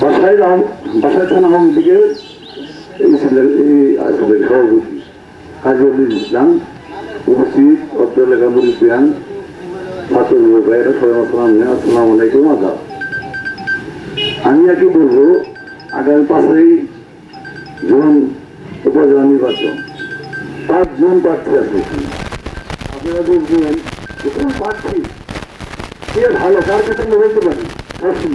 বাসায় বাসায় থানা আওয়ামী লীগের এই আসলেন সভাপতি কাজী ইসলাম উপস্থিত অত্র এলাকা মুরিদিয়ান ছাত্র ভাইয়েরা সবাই আসসালাম আলাইকুম আদাব আমি আর কি বলব আগামী পাঁচই জুন উপজেলা নির্বাচন পাঁচজন প্রার্থী আছে। আপনারা বলবেন যে কোন প্রার্থী কে ভালো কার কাছে বলতে পারি প্রশ্ন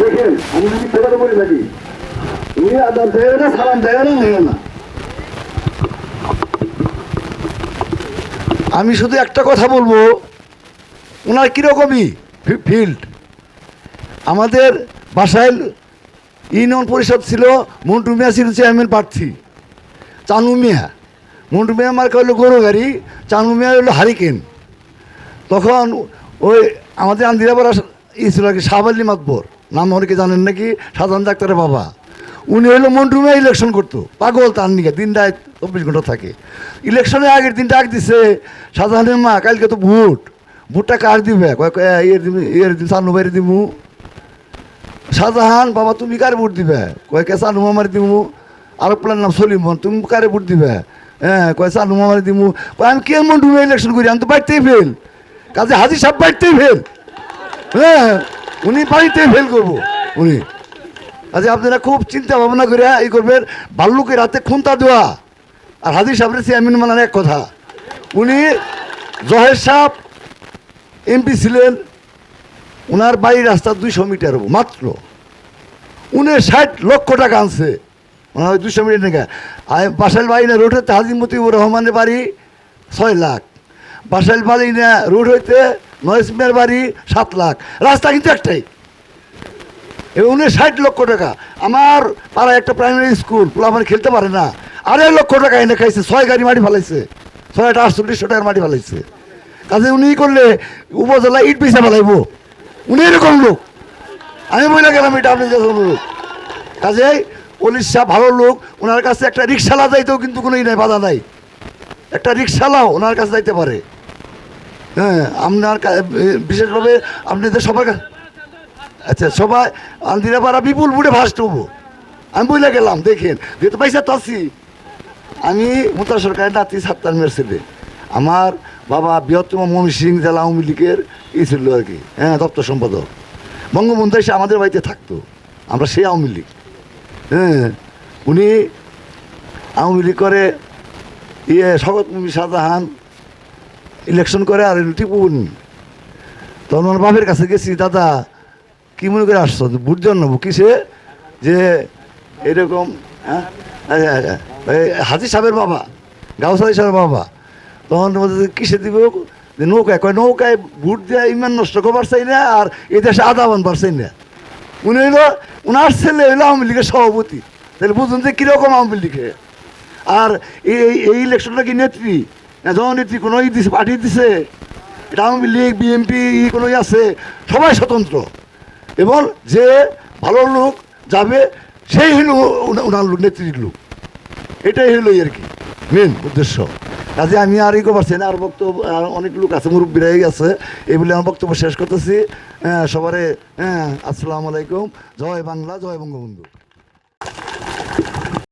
দেখেন, আমি যদি উনি আদার দেয় না, সালাম দেয় না দেয় না। আমি শুধু একটা কথা বলব, ওনার কীরকমই ফিল্ড আমাদের বাসায় ইউনিয়ন পরিষদ ছিল, মন্টু মিয়া ছিল চেয়ারম্যান প্রার্থী, চানু মিয়া। মন্টু মিয়া মার্কা হলো গরু গাড়ি, চানু মিয়া হলো হারিকেন তখন ওই আমাদের আন্দিরাপাড়া ই ছিল আর কি মাতবর। নাম অনেকে জানেন নাকি? সাধারণ ডাক্তারের বাবা। উনি হলো মন্টু মিয়া ইলেকশন করতো। পাগল তার নিকে, দিন রাত চব্বিশ ঘণ্টা থাকে। ইলেকশনের আগের দিন ডাক দিছে সাধারণের মা, কালকে তো ভোট। ভোটটা কার দিবে? দিবি ইয়ের দিন চানু বাইরে দিবু শাহজাহান বাবা, তুমি কারে ভোট দিবে? কয়, কে চানু মামার দিমু? আর প্লার নাম সলিমন তুমি কারে ভোট দিবে? হ্যাঁ কয় চানু মামার দিমু। কয়, আমি কে মন্টু মিয়া ইলেকশন করি? আমি তো বাড়িতেই ফেল কাজে হাজি সাহেব বাড়িতেই ফেল হ্যাঁ। উনি বাড়িতেই ফেল করব। উনি। আচ্ছা আপনারা খুব চিন্তা ভাবনা করে এই করবেন বাল্লুকের হাতে খুন্তা দেওয়া। আর হাজির সাহেবের চেয়ারম্যান মানার এক কথা। উনি জহের সাহ এমপি ছিলেন ওনার বাড়ির রাস্তা দুইশো মিটার মাত্র। উনি ষাট লক্ষ টাকা আনছে। ওনার দুইশো মিটার টাকা। আর বাসাইল বাড়ি না রোডে হাজি রহমানের বাড়ি ছয় লাখ। বাসাইল বাড়ি না, রোড হইতে নয়েস মিয়ার বাড়ি সাত লাখ। রাস্তা কিন্তু একটাই। উনি ষাট লক্ষ টাকা। আমার পাড়ায় একটা প্রাইমারি স্কুল পোলাপানি খেলতে পারে না। আড়াই লক্ষ টাকা এনে খাইছে, ছয় গাড়ি মাটি ফেলাইছে। ছয়টা আটচল্লিশশো টাকার মাটি ফেলাইছে। কাজে উনি করলে উপজেলা ইট পিসা ফেলাইব। উনি এরকম লোক। আমি বলে গেলাম এটা আপনি লোক কাজে উড়িষ্যা ভালো লোক ওনার কাছে একটা রিক্সালা যাইতেও কিন্তু কোনো নাই, বাধা নাই। একটা রিক্সালাও ওনার কাছে যাইতে পারে। হ্যাঁ আপনার বিশেষভাবে আপনাদের সবার কাছে আচ্ছা সবাই আন্দিরা পাড়া বিপুল বুড়ে ভাস হব। আমি বলে গেলাম, দেখেন, যেহেতু পয়সা তো আছি। আমি মোতা সরকারের নাতি সাত্তার মেয়ের ছেলে। আমার বাবা বৃহত্তম মমি সিং জেলা আওয়ামী লীগের ই ছিল আর কি হ্যাঁ দপ্তর সম্পাদক। বঙ্গবন্ধু এসে আমাদের বাড়িতে থাকতো, আমরা সেই আওয়ামী লীগ। হ্যাঁ উনি আওয়ামী লীগ করে ইয়ে শগত মুমি শাহজাহান ইলেকশন করে আর টিপুন তখন আমার বাপের কাছে গেছি দাদা কি মনে করে আসছো? বুট জন্মবো কিসে? যে এরকম হ্যাঁ? আচ্ছা, আচ্ছা, হাজি সাহেবের বাবা সাহেব সাহেবের বাবা। তখন কিসে দিব? যে নৌকায়। কয় নৌকায় ভোট দেওয়া ইমান নষ্ট করবার চাই না আর এ দেশে আদা বানবার চাই না। উনি হইল ওনার ছেলে হইল আওয়ামী লীগের সভাপতি। তাহলে বুঝুন যে কীরকম আওয়ামী লীগে। আর এই এই ইলেকশনটা কি নেত্রী? না জননেত্রী কোনো ই দিছে, পার্টি দিছে, এটা আওয়ামী লীগ বিএনপি ই কোনো আছে, সবাই স্বতন্ত্র। এবং যে ভালো লোক যাবে, সেই হইল ওনা- ওনার লোক, নেত্রীর লোক। এটাই হইল আর কি মেন উদ্দেশ্য। কাজে আমি আর ই করছি না, আর বক্তব্য অনেক লোক আছে মুরব্বীরাই আছে, এই বলে আমার বক্তব্য শেষ করতেছি। সবারে হ্যাঁ আসসালামু আলাইকুম। জয় বাংলা, জয় বঙ্গবন্ধু।